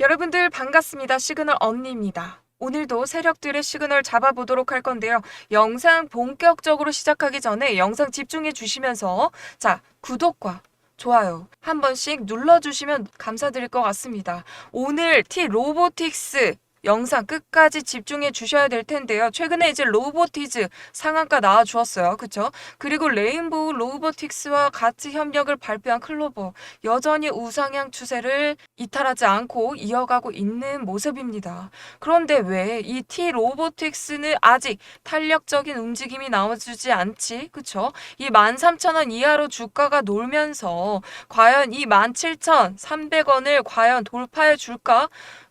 여러분들 반갑습니다. 시그널 언니입니다. 오늘도 세력들의 시그널 잡아보도록 할 건데요. 영상 본격적으로 시작하기 전에 영상 집중해 주시면서 자, 구독과 좋아요 한 번씩 눌러주시면 감사드릴 것 같습니다. 오늘 T 로보틱스 영상 끝까지 집중해 주셔야 될 텐데요. 최근에 이제 로보티즈 상한가 나와 주었어요. 그쵸? 그리고 레인보우 로보틱스와 같이 협력을 발표한 클로버 여전히 우상향 추세를 이탈하지 않고 이어가고 있는 모습입니다. 그런데 왜 이 T 로보틱스는 아직 탄력적인 움직임이 나와주지 않지? 그쵸? 이 13,000원 이하로 주가가 놀면서 과연 이 17,300원을 과연 돌파해 줄까?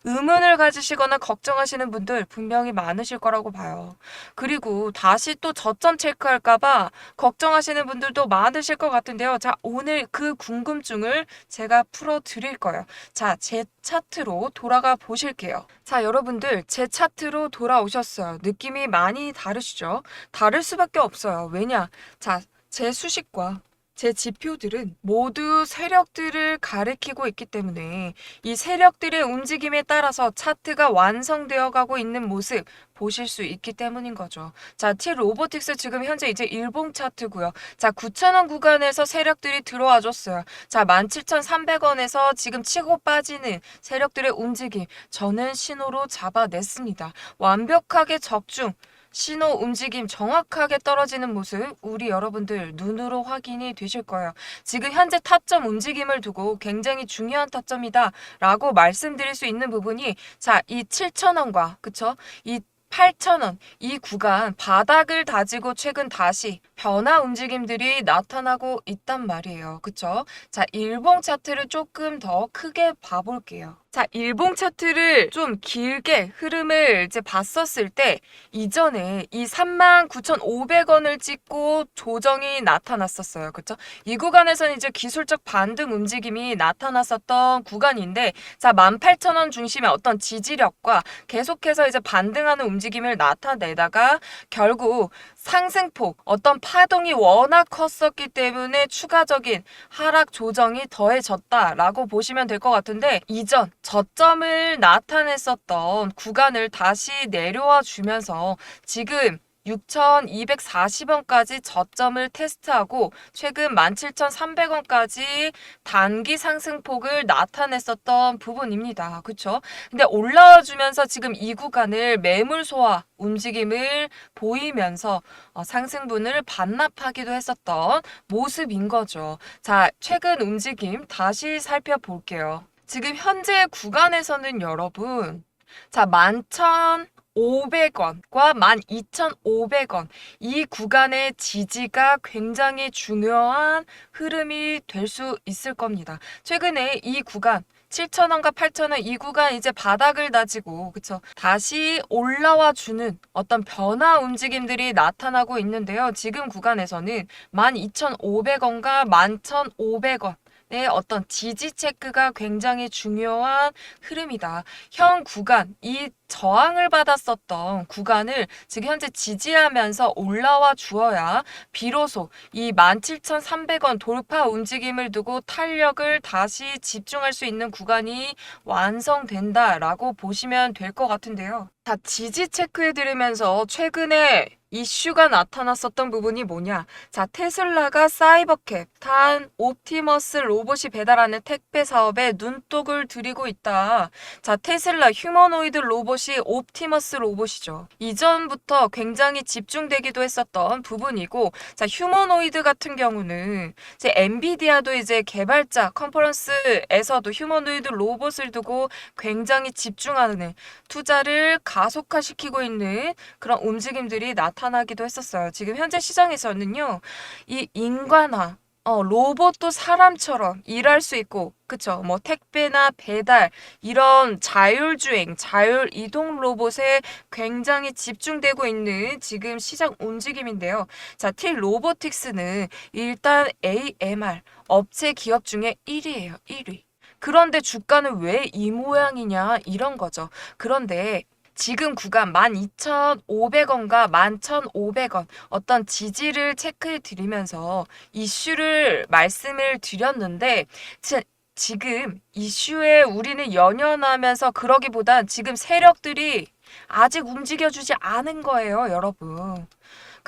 의문을 가지시거나 걱정하시는 분들 분명히 많으실 거라고 봐요. 그리고 다시 또 저점 체크할까봐 걱정하시는 분들도 많으실 것 같은데요. 자, 오늘 그 궁금증을 제가 풀어 드릴 거예요. 자, 제 차트로 돌아가 보실게요. 자, 여러분들, 제 차트로 돌아오셨어요. 느낌이 많이 다르시죠? 다를 수밖에 없어요. 왜냐? 자, 제 수식과 제 지표들은 모두 세력들을 가리키고 있기 때문에 이 세력들의 움직임에 따라서 차트가 완성되어 가고 있는 모습 보실 수 있기 때문인 거죠. 자, T 로보틱스 지금 현재 이제 일봉 차트고요. 자, 9,000원 구간에서 세력들이 들어와 줬어요. 자, 17,300원에서 지금 치고 빠지는 세력들의 움직임 저는 신호로 잡아냈습니다. 완벽하게 적중 신호 움직임 정확하게 떨어지는 모습 우리 여러분들 눈으로 확인이 되실 거예요. 지금 현재 타점 움직임을 두고 굉장히 중요한 타점이다 라고 말씀드릴 수 있는 부분이 자, 이 7,000원과 그쵸? 이 8,000원 이 구간 바닥을 다지고 최근 다시 변화 움직임들이 나타나고 있단 말이에요. 그쵸? 자, 일봉 차트를 조금 더 크게 봐볼게요. 자, 일봉 차트를 좀 길게 흐름을 이제 봤었을 때 이전에 이 39,500원을 찍고 조정이 나타났었어요. 그쵸? 이 구간에서는 이제 기술적 반등 움직임이 나타났었던 구간인데 자, 18,000원 중심의 어떤 지지력과 계속해서 이제 반등하는 움직임을 나타내다가 결국 상승폭, 어떤 파동이 워낙 컸었기 때문에 추가적인 하락 조정이 더해졌다라고 보시면 될 것 같은데 이전 저점을 나타냈었던 구간을 다시 내려와 주면서 지금 6,240원까지 저점을 테스트하고 최근 17,300원까지 단기 상승폭을 나타냈었던 부분입니다. 그쵸? 근데 올라와 주면서 지금 이 구간을 매물 소화 움직임을 보이면서 어, 상승분을 반납하기도 했었던 모습인 거죠. 자, 최근 움직임 다시 살펴볼게요. 지금 현재 구간에서는 여러분, 자, 11,000 500원과 12,500원 이 구간의 지지가 굉장히 중요한 흐름이 될 수 있을 겁니다. 최근에 이 구간 7,000원과 8,000원 이 구간 이제 바닥을 다지고 그쵸 다시 올라와 주는 어떤 변화 움직임들이 나타나고 있는데요. 지금 구간에서는 12,500원과 11,500원 의 어떤 지지 체크가 굉장히 중요한 흐름이다. 현 구간, 이 저항을 받았었던 구간을 지금 현재 지지하면서 올라와 주어야 비로소 이 17,300원 돌파 움직임을 두고 탄력을 다시 집중할 수 있는 구간이 완성된다라고 보시면 될 것 같은데요. 자, 지지 체크해 드리면서 최근에 이슈가 나타났었던 부분이 뭐냐? 자, 테슬라가 사이버캡, 단 옵티머스 로봇이 배달하는 택배 사업에 눈독을 들이고 있다. 자, 테슬라 휴머노이드 로봇이 옵티머스 로봇이죠. 이전부터 굉장히 집중되기도 했었던 부분이고, 자, 휴머노이드 같은 경우는 이제 엔비디아도 이제 개발자 컨퍼런스에서도 휴머노이드 로봇을 두고 굉장히 집중하는 투자를 가속화시키고 있는 그런 움직임들이 나타 나기도 했었어요. 지금 현재 시장에서는요, 이 인간화, 어, 로봇도 사람처럼 일할 수 있고, 그쵸? 뭐, 택배나 배달, 이런 자율주행, 자율이동 로봇에 굉장히 집중되고 있는 지금 시장 움직임인데요. 자, T 로보틱스는 일단 AMR, 업체 기업 중에 1위예요, 1위. 그런데 주가는 왜 이 모양이냐 이런 거죠. 그런데 지금 구간 12,500원과 11,500원 어떤 지지를 체크해 드리면서 이슈를 말씀을 드렸는데 지금 이슈에 우리는 연연하면서 그러기보단 지금 세력들이 아직 움직여주지 않은 거예요, 여러분.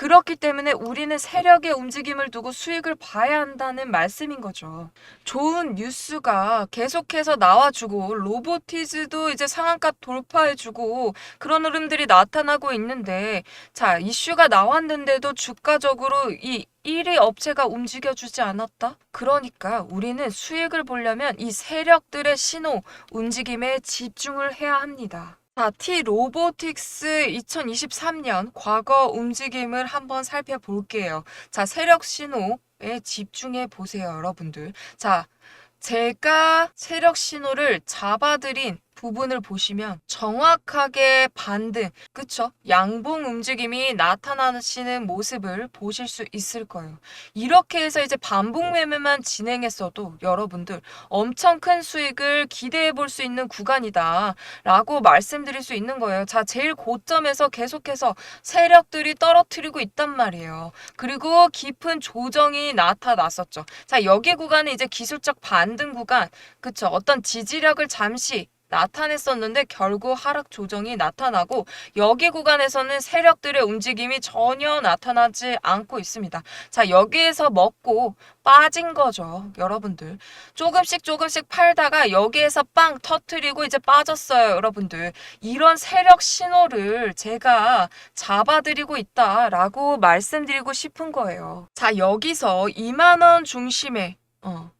그렇기 때문에 우리는 세력의 움직임을 두고 수익을 봐야 한다는 말씀인 거죠. 좋은 뉴스가 계속해서 나와주고 로보티즈도 이제 상한가 돌파해주고 그런 흐름들이 나타나고 있는데 자 이슈가 나왔는데도 주가적으로 이 1위 업체가 움직여주지 않았다? 그러니까 우리는 수익을 보려면 이 세력들의 신호, 움직임에 집중을 해야 합니다. 자, T 로보틱스 2023년 과거 움직임을 한번 살펴볼게요. 자, 세력 신호에 집중해 보세요, 여러분들. 자, 제가 세력 신호를 잡아드린 부분을 보시면 정확하게 반등, 그쵸? 양봉 움직임이 나타나시는 모습을 보실 수 있을 거예요. 이렇게 해서 이제 반복 매매만 진행했어도 여러분들 엄청 큰 수익을 기대해 볼 수 있는 구간이다. 라고 말씀드릴 수 있는 거예요. 자, 제일 고점에서 계속해서 세력들이 떨어뜨리고 있단 말이에요. 그리고 깊은 조정이 나타났었죠. 자, 여기 구간은 이제 기술적 반등 구간, 그쵸? 어떤 지지력을 잠시 나타냈었는데 결국 하락 조정이 나타나고 여기 구간에서는 세력들의 움직임이 전혀 나타나지 않고 있습니다. 자, 여기에서 먹고 빠진 거죠, 여러분들. 조금씩 조금씩 팔다가 여기에서 빵 터트리고 이제 빠졌어요, 여러분들. 이런 세력 신호를 제가 잡아드리고 있다라고 말씀드리고 싶은 거예요. 자, 여기서 2만원 중심에, 어,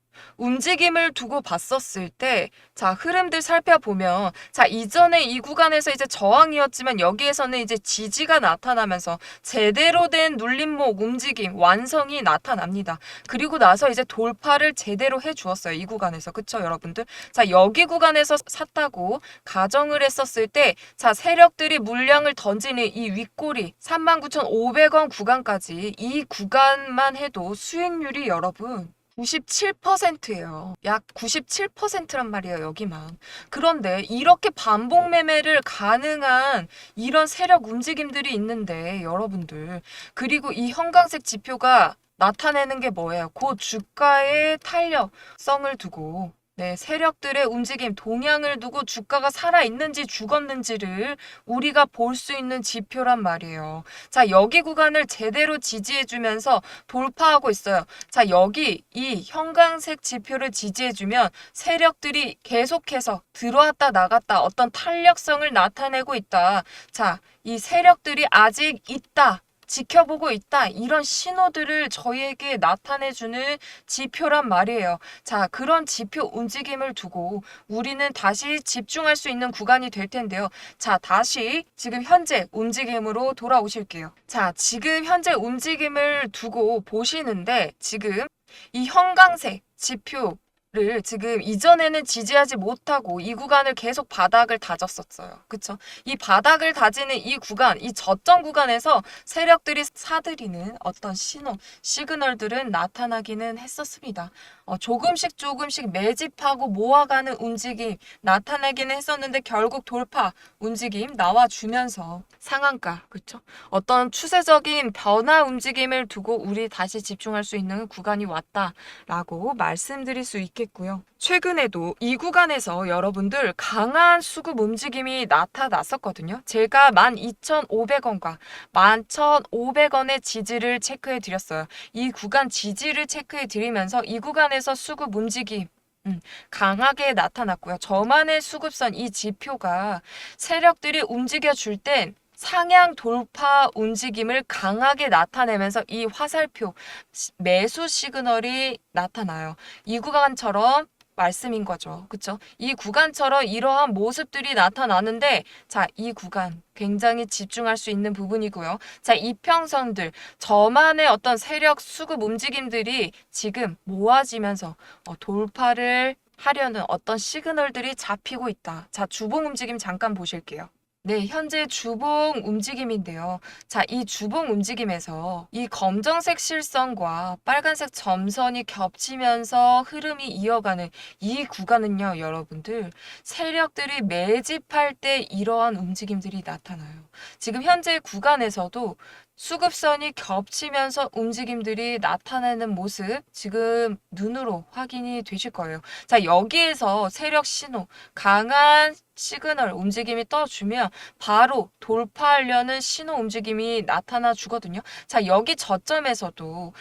움직임을 두고 봤었을 때, 자, 흐름들 살펴보면, 자, 이전에 이 구간에서 이제 저항이었지만 여기에서는 이제 지지가 나타나면서 제대로 된 눌림목 움직임, 완성이 나타납니다. 그리고 나서 이제 돌파를 제대로 해 주었어요. 이 구간에서. 그쵸, 여러분들? 자, 여기 구간에서 샀다고 가정을 했었을 때, 자, 세력들이 물량을 던지는 이 윗꼬리, 39,500원 구간까지 이 구간만 해도 수익률이 여러분, 97%예요. 약 97%란 말이에요, 여기만. 그런데 이렇게 반복 매매를 가능한 이런 세력 움직임들이 있는데, 여러분들. 그리고 이 형광색 지표가 나타내는 게 뭐예요? 그 주가의 탄력성을 두고 네, 세력들의 움직임, 동향을 두고 주가가 살아있는지 죽었는지를 우리가 볼 수 있는 지표란 말이에요. 자, 여기 구간을 제대로 지지해주면서 돌파하고 있어요. 자, 여기 이 형광색 지표를 지지해주면 세력들이 계속해서 들어왔다 나갔다 어떤 탄력성을 나타내고 있다. 자, 이 세력들이 아직 있다. 지켜보고 있다. 이런 신호들을 저희에게 나타내주는 지표란 말이에요. 자, 그런 지표 움직임을 두고 우리는 다시 집중할 수 있는 구간이 될 텐데요. 자, 다시 지금 현재 움직임으로 돌아오실게요. 자, 지금 현재 움직임을 두고 보시는데 지금 이 형광색 지표 를 지금 이전에는 지지하지 못하고 이 구간을 계속 바닥을 다졌었어요. 그쵸? 이 바닥을 다지는 이 구간, 이 저점 구간에서 세력들이 사들이는 어떤 신호, 시그널들은 나타나기는 했었습니다. 어, 조금씩 조금씩 매집하고 모아가는 움직임 나타나기는 했었는데 결국 돌파 움직임 나와주면서 상한가, 그쵸? 어떤 추세적인 변화 움직임을 두고 우리 다시 집중할 수 있는 구간이 왔다라고 말씀드릴 수 있겠고요. 최근에도 이 구간에서 여러분들 강한 수급 움직임이 나타났었거든요. 제가 12,500원과 11,500원의 지지를 체크해 드렸어요. 이 구간 지지를 체크해 드리면서 이 구간에 서 수급 움직임 음, 강하게 나타났고요. 저만의 수급선 이 지표가 세력들이 움직여 줄 땐 상향 돌파 움직임을 강하게 나타내면서 이 화살표 시- 매수 시그널이 나타나요. 이 구간처럼 말씀인 거죠. 그쵸? 이 구간처럼 이러한 모습들이 나타나는데, 자, 이 구간 굉장히 집중할 수 있는 부분이고요. 자, 이평선들, 저만의 어떤 세력 수급 움직임들이 지금 모아지면서 어, 돌파를 하려는 어떤 시그널들이 잡히고 있다. 자, 주봉 움직임 잠깐 보실게요. 네, 현재 주봉 움직임인데요. 자, 이 주봉 움직임에서 이 검정색 실선과 빨간색 점선이 겹치면서 흐름이 이어가는 이 구간은요, 여러분들, 세력들이 매집할 때 이러한 움직임들이 나타나요. 지금 현재 구간에서도 수급선이 겹치면서 움직임들이 나타나는 모습 지금 눈으로 확인이 되실 거예요. 자, 여기에서 세력 신호, 강한 시그널 움직임이 떠주면 바로 돌파하려는 신호 움직임이 나타나 주거든요. 자, 여기 저점에서도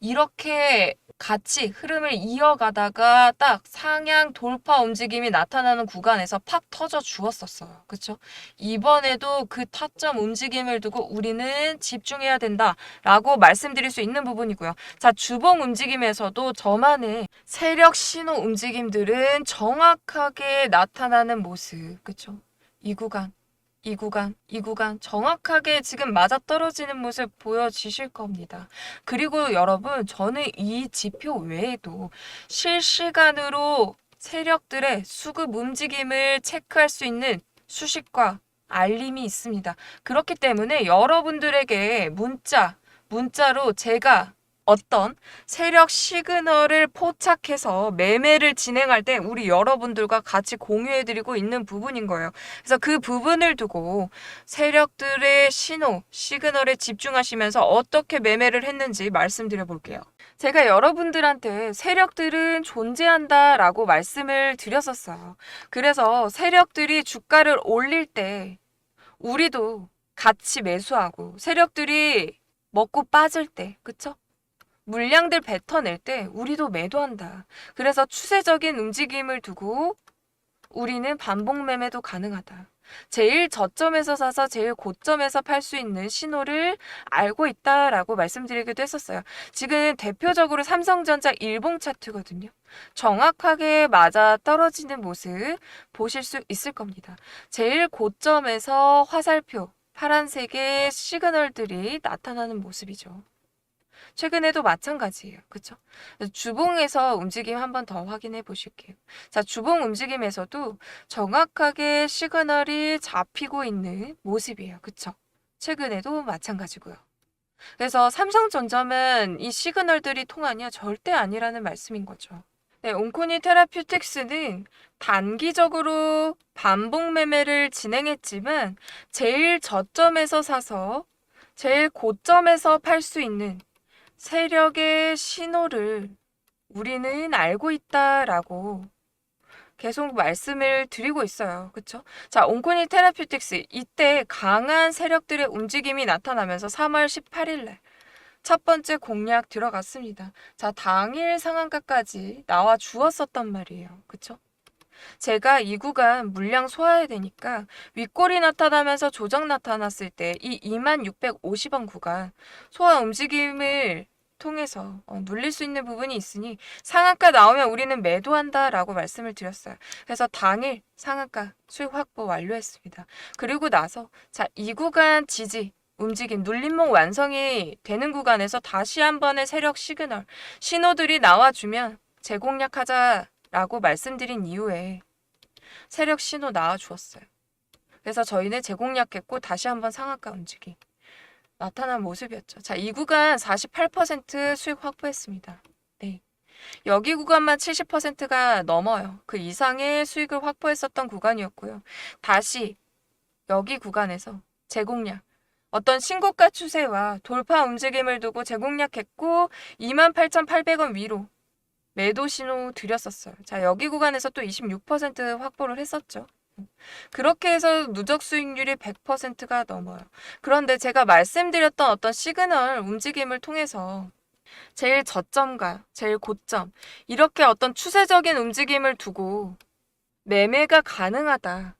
이렇게 같이 흐름을 이어가다가 딱 상향 돌파 움직임이 나타나는 구간에서 팍 터져 주었었어요. 그쵸? 이번에도 그 타점 움직임을 두고 우리는 집중해야 된다라고 말씀드릴 수 있는 부분이고요. 자, 주봉 움직임에서도 저만의 세력 신호 움직임들은 정확하게 나타나는 모습. 그쵸? 이 구간, 이 구간, 이 구간 정확하게 지금 맞아 떨어지는 모습 보여지실 겁니다. 그리고 여러분, 저는 이 지표 외에도 실시간으로 세력들의 수급 움직임을 체크할 수 있는 수식과 알림이 있습니다. 그렇기 때문에 여러분들에게 문자, 문자로 제가 어떤 세력 시그널을 포착해서 매매를 진행할 때 우리 여러분들과 같이 공유해드리고 있는 부분인 거예요. 그래서 그 부분을 두고 세력들의 신호, 시그널에 집중하시면서 어떻게 매매를 했는지 말씀드려 볼게요. 제가 여러분들한테 세력들은 존재한다 라고 말씀을 드렸었어요. 그래서 세력들이 주가를 올릴 때 우리도 같이 매수하고 세력들이 먹고 빠질 때, 그쵸? 물량들 뱉어낼 때 우리도 매도한다. 그래서 추세적인 움직임을 두고 우리는 반복 매매도 가능하다. 제일 저점에서 사서 제일 고점에서 팔 수 있는 신호를 알고 있다라고 말씀드리기도 했었어요. 지금 대표적으로 삼성전자 일봉 차트거든요. 정확하게 맞아 떨어지는 모습 보실 수 있을 겁니다. 제일 고점에서 화살표, 파란색의 시그널들이 나타나는 모습이죠. 최근에도 마찬가지예요. 그쵸? 주봉에서 움직임 한 번 더 확인해 보실게요. 자, 주봉 움직임에서도 정확하게 시그널이 잡히고 있는 모습이에요. 그쵸? 최근에도 마찬가지고요. 그래서 삼성전자는 이 시그널들이 통하냐? 절대 아니라는 말씀인 거죠. 네, 온코니 테라퓨틱스는 단기적으로 반복 매매를 진행했지만 제일 저점에서 사서 제일 고점에서 팔 수 있는 세력의 신호를 우리는 알고 있다라고 계속 말씀을 드리고 있어요. 그쵸? 자, 온코니 테라퓨틱스. 이때 강한 세력들의 움직임이 나타나면서 3월 18일 날. 첫 번째 공략 들어갔습니다. 자, 당일 상한가까지 나와 주었었단 말이에요. 그쵸? 제가 이 구간 물량 소화해야 되니까 윗골이 나타나면서 조정 나타났을 때 이 2650원 구간 소화 움직임을 통해서 어, 눌릴 수 있는 부분이 있으니 상한가 나오면 우리는 매도한다라고 말씀을 드렸어요. 그래서 당일 상한가 수익 확보 완료했습니다. 그리고 나서 자, 이 구간 지지 움직임 눌림목 완성이 되는 구간에서 다시 한 번의 세력 시그널 신호들이 나와주면 재공략하자라고 말씀드린 이후에 세력 신호 나와주었어요. 그래서 저희는 재공략했고 다시 한번 상한가 움직임 나타난 모습이었죠. 자, 이 구간 48% 수익 확보했습니다. 네. 여기 구간만 70%가 넘어요. 그 이상의 수익을 확보했었던 구간이었고요. 다시 여기 구간에서 재공략. 어떤 신고가 추세와 돌파 움직임을 두고 재공략했고 28,800원 위로 매도 신호 드렸었어요. 자, 여기 구간에서 또 26% 확보를 했었죠. 그렇게 해서 누적 수익률이 100%가 넘어요. 그런데 제가 말씀드렸던 어떤 시그널 움직임을 통해서 제일 저점과 제일 고점, 이렇게 어떤 추세적인 움직임을 두고 매매가 가능하다.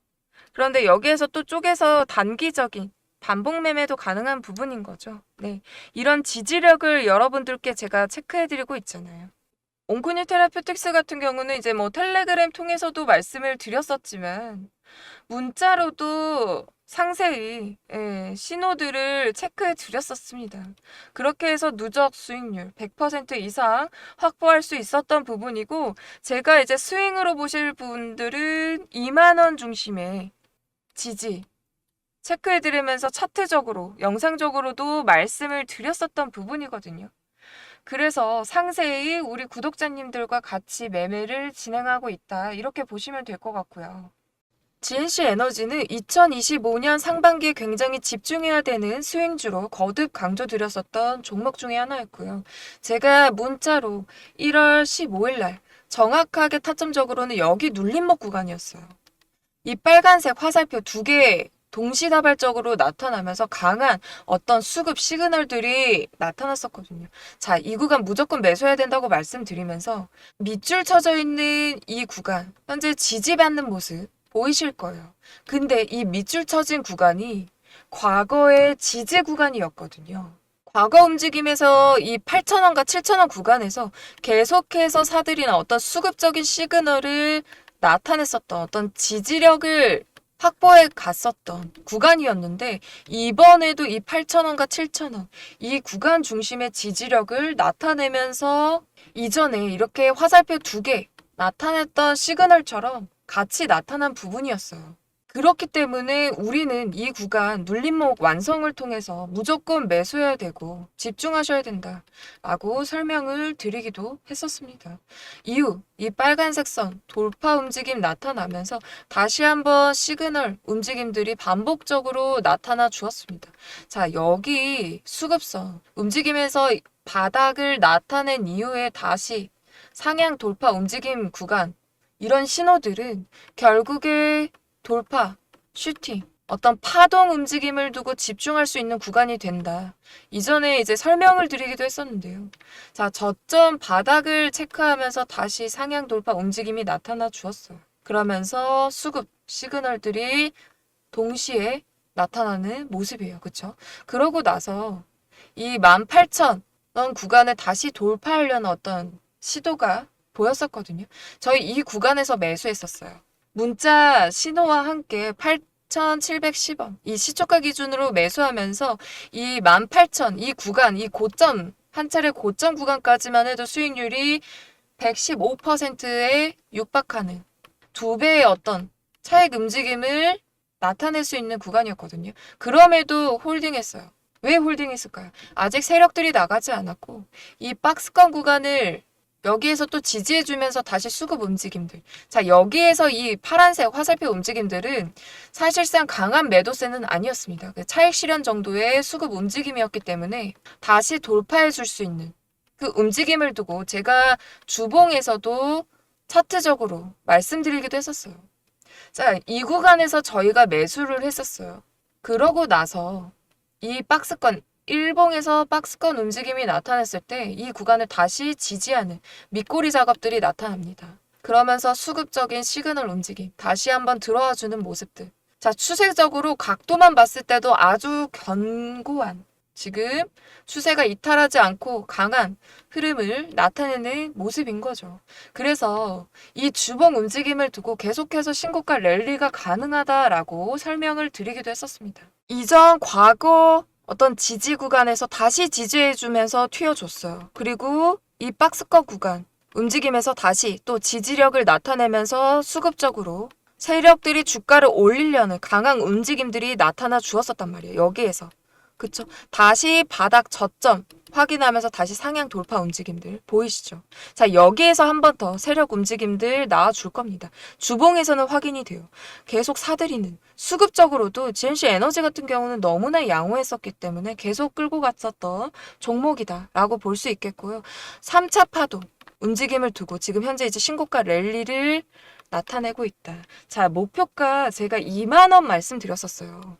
그런데 여기에서 또 쪼개서 단기적인 반복 매매도 가능한 부분인 거죠. 네. 이런 지지력을 여러분들께 제가 체크해드리고 있잖아요. 온코니 테라퓨틱스 같은 경우는 이제 뭐 텔레그램 통해서도 말씀을 드렸었지만 문자로도 상세히 예, 신호들을 체크해 드렸었습니다. 그렇게 해서 누적 수익률 100% 이상 확보할 수 있었던 부분이고 제가 이제 스윙으로 보실 분들은 2만 원 중심의 지지 체크해 드리면서 차트적으로 영상적으로도 말씀을 드렸었던 부분이거든요. 그래서 상세히 우리 구독자님들과 같이 매매를 진행하고 있다. 이렇게 보시면 될 것 같고요. GNC 에너지는 2025년 상반기에 굉장히 집중해야 되는 수행주로 거듭 강조드렸었던 종목 중에 하나였고요. 제가 문자로 1월 15일 날 정확하게 타점적으로는 여기 눌림목 구간이었어요. 이 빨간색 화살표 두 개 동시다발적으로 나타나면서 강한 어떤 수급 시그널들이 나타났었거든요. 자, 이 구간 무조건 매수해야 된다고 말씀드리면서 밑줄 쳐져 있는 이 구간, 현재 지지받는 모습 보이실 거예요. 근데 이 밑줄 쳐진 구간이 과거의 지지 구간이었거든요. 과거 움직임에서 이 8,000원과 7,000원 구간에서 계속해서 사들이는 어떤 수급적인 시그널을 나타냈었던 어떤 지지력을 확보해 갔었던 구간이었는데 이번에도 이 8,000원과 7,000원 이 구간 중심의 지지력을 나타내면서 이전에 이렇게 화살표 두 개 나타냈던 시그널처럼 같이 나타난 부분이었어요. 그렇기 때문에 우리는 이 구간 눌림목 완성을 통해서 무조건 매수해야 되고 집중하셔야 된다. 라고 설명을 드리기도 했었습니다. 이후 이 빨간색 선 돌파 움직임 나타나면서 다시 한번 시그널 움직임들이 반복적으로 나타나 주었습니다. 자, 여기 수급선 움직임에서 바닥을 나타낸 이후에 다시 상향 돌파 움직임 구간 이런 신호들은 결국에 돌파, 슈팅, 어떤 파동 움직임을 두고 집중할 수 있는 구간이 된다. 이전에 이제 설명을 드리기도 했었는데요. 자, 저점 바닥을 체크하면서 다시 상향 돌파 움직임이 나타나 주었어요. 그러면서 수급 시그널들이 동시에 나타나는 모습이에요. 그쵸? 그러고 나서 이 18,000원 구간을 다시 돌파하려는 어떤 시도가 보였었거든요. 저희 이 구간에서 매수했었어요. 문자 신호와 함께 8,710원 이 시초가 기준으로 매수하면서 이 18,000 이 구간 이 고점 한 차례 고점 구간까지만 해도 수익률이 115%에 육박하는 두 배의 어떤 차익 움직임을 나타낼 수 있는 구간이었거든요. 그럼에도 홀딩했어요. 왜 홀딩했을까요? 아직 세력들이 나가지 않았고 이 박스권 구간을 여기에서 또 지지해주면서 다시 수급 움직임들. 자, 여기에서 이 파란색 화살표 움직임들은 사실상 강한 매도세는 아니었습니다. 그 차익 실현 정도의 수급 움직임이었기 때문에 다시 돌파해 줄 수 있는 그 움직임을 두고 제가 주봉에서도 차트적으로 말씀드리기도 했었어요. 자, 이 구간에서 저희가 매수를 했었어요. 그러고 나서 이 박스권 일봉에서 박스권 움직임이 나타났을 때 이 구간을 다시 지지하는 밑꼬리 작업들이 나타납니다. 그러면서 수급적인 시그널 움직임, 다시 한번 들어와 주는 모습들. 자, 추세적으로 각도만 봤을 때도 아주 견고한, 지금 추세가 이탈하지 않고 강한 흐름을 나타내는 모습인 거죠. 그래서 이 주봉 움직임을 두고 계속해서 신고가 랠리가 가능하다라고 설명을 드리기도 했었습니다. 이전 과거 어떤 지지 구간에서 다시 지지해주면서 튀어줬어요. 그리고 이 박스권 구간 움직임에서 다시 또 지지력을 나타내면서 수급적으로 세력들이 주가를 올리려는 강한 움직임들이 나타나 주었었단 말이에요. 여기에서. 그쵸? 다시 바닥 저점 확인하면서 다시 상향 돌파 움직임들 보이시죠? 자, 여기에서 한 번 더 세력 움직임들 나와줄 겁니다. 주봉에서는 확인이 돼요. 계속 사들이는 수급적으로도 GNC 에너지 같은 경우는 너무나 양호했었기 때문에 계속 끌고 갔었던 종목이다라고 볼 수 있겠고요. 3차 파동 움직임을 두고 지금 현재 이제 신고가 랠리를 나타내고 있다. 자, 목표가 제가 2만 원 말씀드렸었어요.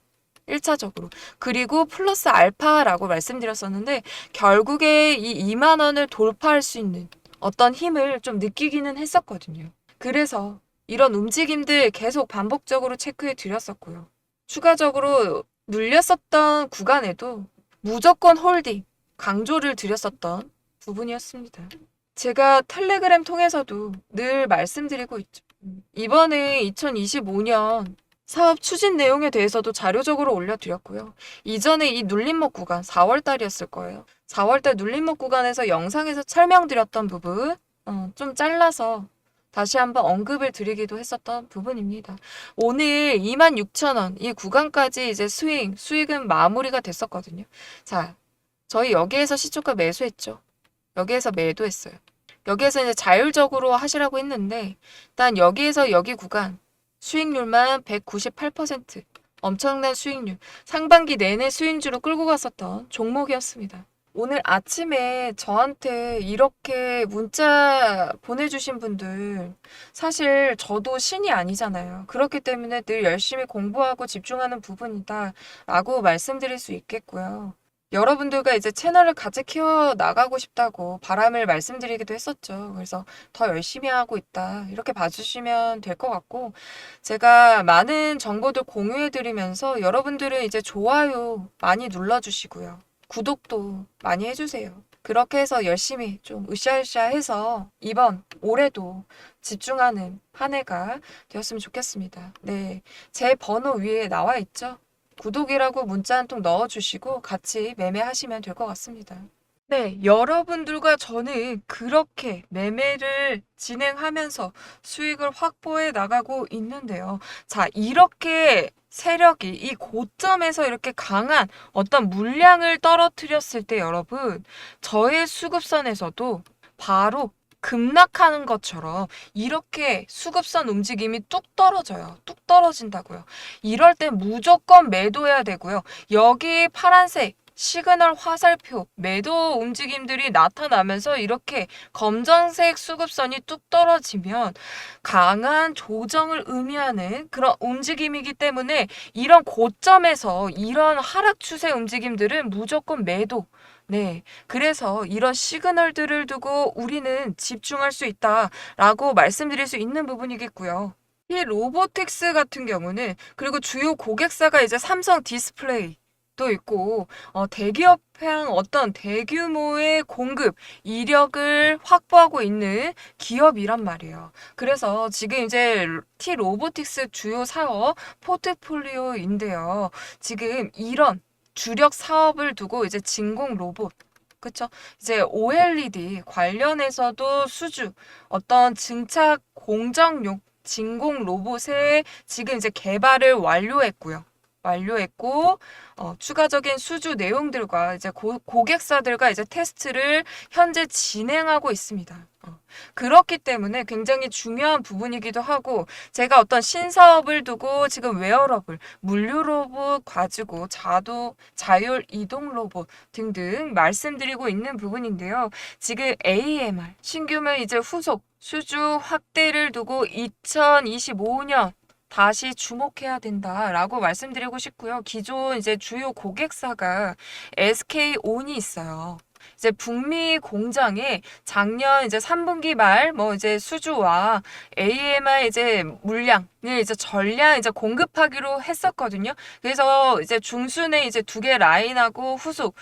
1차적으로. 그리고 플러스 알파라고 말씀드렸었는데 결국에 이 2만 원을 돌파할 수 있는 어떤 힘을 좀 느끼기는 했었거든요. 그래서 이런 움직임들 계속 반복적으로 체크해 드렸었고요. 추가적으로 눌렸었던 구간에도 무조건 홀딩 강조를 드렸었던 부분이었습니다. 제가 텔레그램 통해서도 늘 말씀드리고 있죠. 이번에 2025년 사업 추진 내용에 대해서도 자료적으로 올려드렸고요. 이전에 이 눌림목 구간 4월달이었을 거예요. 4월달 눌림목 구간에서 영상에서 설명드렸던 부분 어, 좀 잘라서 다시 한번 언급을 드리기도 했었던 부분입니다. 오늘 26,000원 이 구간까지 이제 스윙, 수익은 마무리가 됐었거든요. 자, 저희 여기에서 시초가 매수했죠. 여기에서 매도했어요. 여기에서 이제 자율적으로 하시라고 했는데 일단 여기에서 여기 구간 수익률만 198%. 엄청난 수익률. 상반기 내내 수익주로 끌고 갔었던 종목이었습니다. 오늘 아침에 저한테 이렇게 문자 보내주신 분들, 사실 저도 신이 아니잖아요. 그렇기 때문에 늘 열심히 공부하고 집중하는 부분이다. 라고 말씀드릴 수 있겠고요. 여러분들과 이제 채널을 같이 키워 나가고 싶다고 바람을 말씀드리기도 했었죠. 그래서 더 열심히 하고 있다. 이렇게 봐주시면 될 것 같고, 제가 많은 정보들 공유해드리면서 여러분들은 이제 좋아요 많이 눌러주시고요. 구독도 많이 해주세요. 그렇게 해서 열심히 좀 으쌰으쌰 해서 이번 올해도 집중하는 한 해가 되었으면 좋겠습니다. 네. 제 번호 위에 나와 있죠? 구독이라고 문자 한 통 넣어주시고 같이 매매하시면 될 것 같습니다. 네, 여러분들과 저는 그렇게 매매를 진행하면서 수익을 확보해 나가고 있는데요. 자, 이렇게 세력이 이 고점에서 이렇게 강한 어떤 물량을 떨어뜨렸을 때 여러분, 저의 수급선에서도 바로 급락하는 것처럼 이렇게 수급선 움직임이 뚝 떨어져요. 뚝 떨어진다고요. 이럴 때 무조건 매도해야 되고요. 여기 파란색 시그널 화살표 매도 움직임들이 나타나면서 이렇게 검정색 수급선이 뚝 떨어지면 강한 조정을 의미하는 그런 움직임이기 때문에 이런 고점에서 이런 하락 추세 움직임들은 무조건 매도 네. 그래서 이런 시그널들을 두고 우리는 집중할 수 있다라고 말씀드릴 수 있는 부분이겠고요. 이 로보틱스 같은 경우는 그리고 주요 고객사가 이제 삼성 디스플레이 도 있고 어, 대기업향 어떤 대규모의 공급 이력을 확보하고 있는 기업이란 말이에요. 그래서 지금 이제 T 로보틱스 주요 사업 포트폴리오인데요. 지금 이런 주력 사업을 두고 이제 진공 로봇 그쵸? 이제 OLED 관련해서도 수주 어떤 증착 공정용 진공 로봇의 지금 이제 개발을 완료했고요. 완료했고 어, 추가적인 수주 내용들과 이제 고, 고객사들과 이제 테스트를 현재 진행하고 있습니다. 어, 그렇기 때문에 굉장히 중요한 부분이기도 하고 제가 어떤 신사업을 두고 지금 웨어러블, 물류 로봇 가지고 자도 자율 이동 로봇 등등 말씀드리고 있는 부분인데요. 지금 AMR 신규면 이제 후속 수주 확대를 두고 2025년 다시 주목해야 된다라고 말씀드리고 싶고요. 기존 이제 주요 고객사가 SK온이 있어요. 이제 북미 공장에 작년 이제 3분기 말 뭐 이제 수주와 AMR 이제 물량 을 이제 전량 이제 공급하기로 했었거든요. 그래서 이제 중순에 이제 두 개 라인하고 후속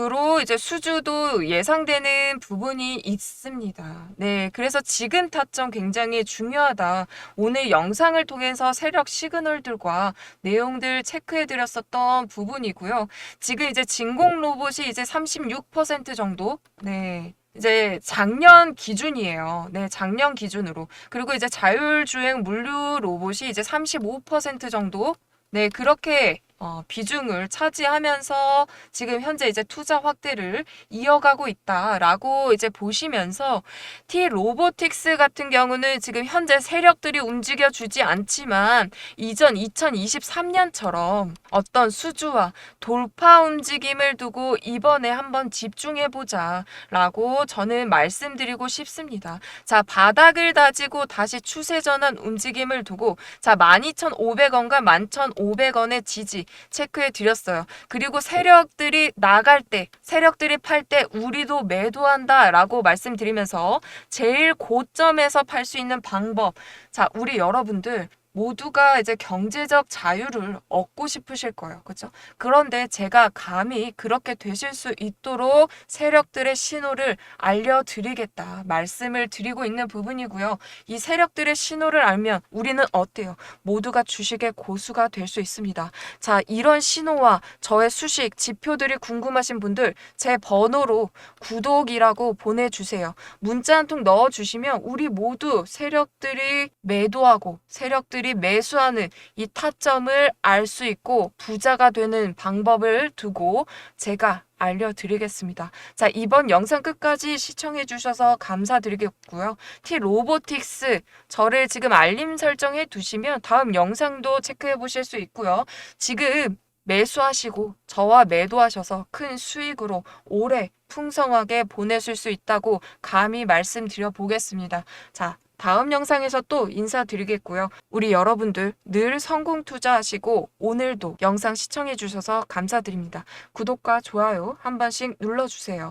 으로 이제 수주도 예상되는 부분이 있습니다. 네, 그래서 지금 타점 굉장히 중요하다. 오늘 영상을 통해서 세력 시그널들과 내용들 체크해 드렸었던 부분이고요. 지금 이제 진공 로봇이 이제 36% 정도, 네. 이제 작년 기준이에요. 네, 작년 기준으로. 그리고 이제 자율주행 물류 로봇이 이제 35% 정도. 네, 그렇게 어, 비중을 차지하면서 지금 현재 이제 투자 확대를 이어가고 있다라고 이제 보시면서 T 로보틱스 같은 경우는 지금 현재 세력들이 움직여 주지 않지만 이전 2023년처럼 어떤 수주와 돌파 움직임을 두고 이번에 한번 집중해 보자라고 저는 말씀드리고 싶습니다. 자, 바닥을 다지고 다시 추세 전환 움직임을 두고 자, 12,500원과 11,500원의 지지 체크해 드렸어요. 그리고 세력들이 나갈 때, 세력들이 팔 때 우리도 매도한다라고 말씀드리면서 제일 고점에서 팔 수 있는 방법. 자, 우리 여러분들 모두가 이제 경제적 자유를 얻고 싶으실 거예요. 그죠? 그런데 제가 감히 그렇게 되실 수 있도록 세력들의 신호를 알려드리겠다. 말씀을 드리고 있는 부분이고요. 이 세력들의 신호를 알면 우리는 어때요? 모두가 주식의 고수가 될 수 있습니다. 자, 이런 신호와 저의 수식, 지표들이 궁금하신 분들 제 번호로 구독이라고 보내주세요. 문자 한 통 넣어주시면 우리 모두 세력들이 매도하고 세력들이 사람들이 매수하는 이 타점을 알 수 있고 부자가 되는 방법을 두고 제가 알려드리겠습니다. 자, 이번 영상 끝까지 시청해주셔서 감사드리겠고요. T 로보틱스 저를 지금 알림 설정해 두시면 다음 영상도 체크해 보실 수 있고요. 지금 매수하시고 저와 매도하셔서 큰 수익으로 오래 풍성하게 보내실 수 있다고 감히 말씀드려 보겠습니다. 자, 다음 영상에서 또 인사드리겠고요. 우리 여러분들 늘 성공 투자하시고 오늘도 영상 시청해 주셔서 감사드립니다. 구독과 좋아요 한 번씩 눌러주세요.